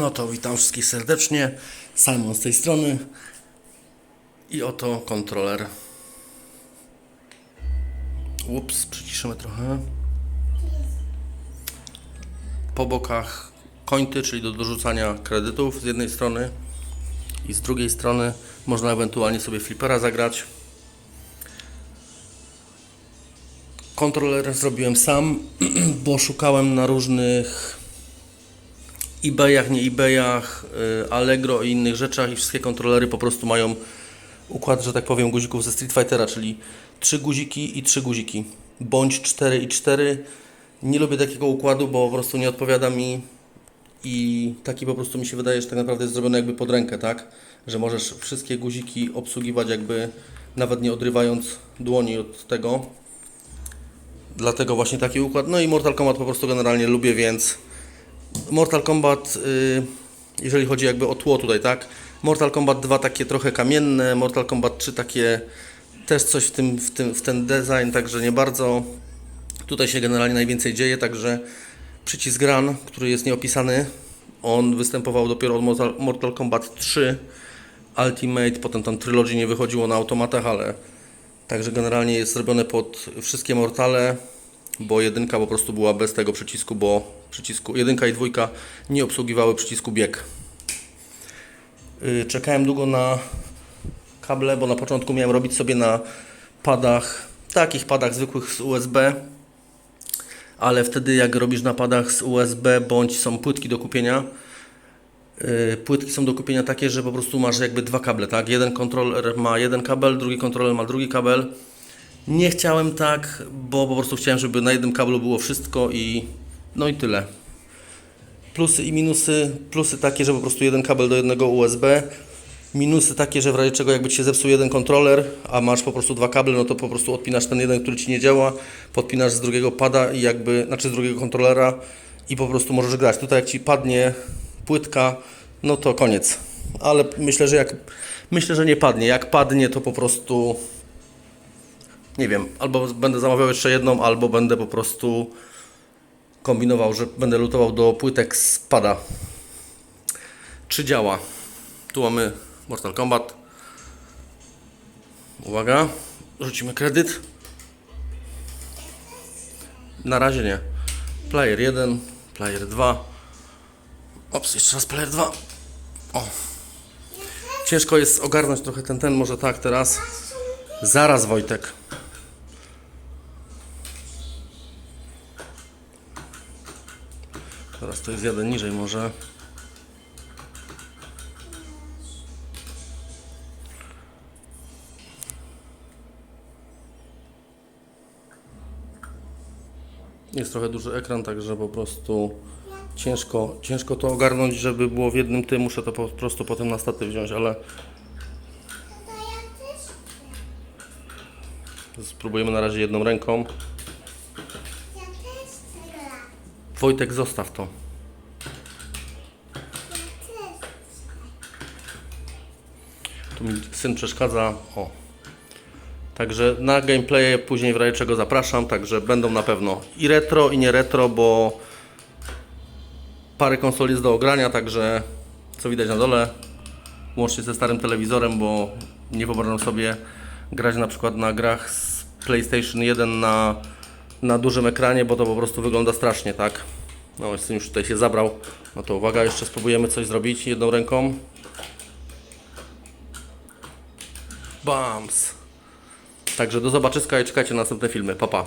No to witam wszystkich serdecznie. Simon z tej strony. I oto kontroler. Ups, przyciszymy trochę. Po bokach końty, czyli do dorzucania kredytów z jednej strony i z drugiej strony można ewentualnie sobie flipera zagrać. Kontroler zrobiłem sam, bo szukałem na różnych eBayach, nie eBayach, y, Allegro i innych rzeczach i wszystkie kontrolery po prostu mają układ, że tak powiem, guzików ze Street Fightera, czyli trzy guziki i trzy guziki, bądź 4 i 4. Nie lubię takiego układu, bo po prostu nie odpowiada mi i taki po prostu mi się wydaje, że tak naprawdę jest zrobiony jakby pod rękę, tak? Że możesz wszystkie guziki obsługiwać jakby nawet nie odrywając dłoni od tego. Dlatego właśnie taki układ. No i Mortal Kombat po prostu generalnie lubię, więc Mortal Kombat, y, jeżeli chodzi jakby o tło tutaj, tak? Mortal Kombat 2 takie trochę kamienne, Mortal Kombat 3 takie też coś w, tym, w, tym, w ten design, także nie bardzo. Tutaj się generalnie najwięcej dzieje, także przycisk Run, który jest nieopisany, on występował dopiero od Mortal Kombat 3 Ultimate, potem tam Trilogy nie wychodziło na automatach, ale także generalnie jest zrobione pod wszystkie Mortale, bo jedynka po prostu była bez tego przycisku, bo przycisku jedynka i dwójka nie obsługiwały przycisku bieg. Yy, Czekałem długo na kable, bo na początku miałem robić sobie na padach, takich padach zwykłych z USB, ale wtedy jak robisz na padach z USB bądź są płytki do kupienia, yy, płytki są do kupienia takie, że po prostu masz jakby dwa kable, tak? Jeden kontroler ma jeden kabel, drugi kontroler ma drugi kabel. Nie chciałem tak, bo po prostu chciałem, żeby na jednym kablu było wszystko i no i tyle. Plusy i minusy. Plusy takie, że po prostu jeden kabel do jednego USB. Minusy takie, że w razie czego jakby Ci się zepsuł jeden kontroler, a masz po prostu dwa kable, no to po prostu odpinasz ten jeden, który Ci nie działa, podpinasz z drugiego pada i jakby, znaczy z drugiego kontrolera i po prostu możesz grać. Tutaj jak Ci padnie płytka, no to koniec. Ale myślę, że jak myślę, że nie padnie. Jak padnie, to po prostu nie wiem, albo będę zamawiał jeszcze jedną, albo będę po prostu kombinował, że będę lutował do płytek z pada. Czy działa? Tu mamy Mortal Kombat. Uwaga, rzucimy kredyt. Na razie nie. Player 1, player 2. Ops, jeszcze raz player 2. O. Ciężko jest ogarnąć trochę ten, ten, może tak teraz. Zaraz Wojtek. Teraz to jest jeden niżej może. Jest trochę duży ekran, także po prostu ciężko, ciężko to ogarnąć, żeby było w jednym tym. Muszę to po prostu potem na statyw wziąć, ale spróbujemy na razie jedną ręką. Wojtek, zostaw to. Tu mi syn przeszkadza. O. Także na gameplaye później w razie czego zapraszam. Także będą na pewno i retro, i nie retro, bo parę konsol jest do ogrania. Także co widać na dole, łącznie ze starym telewizorem, bo nie wyobrażam sobie grać na przykład na grach z PlayStation 1 na, na dużym ekranie, bo to po prostu wygląda strasznie, tak? No, syn już tutaj się zabrał. No to uwaga, jeszcze spróbujemy coś zrobić jedną ręką. Bams! Także do zobaczyska i czekajcie na następne filmy. Pa, pa.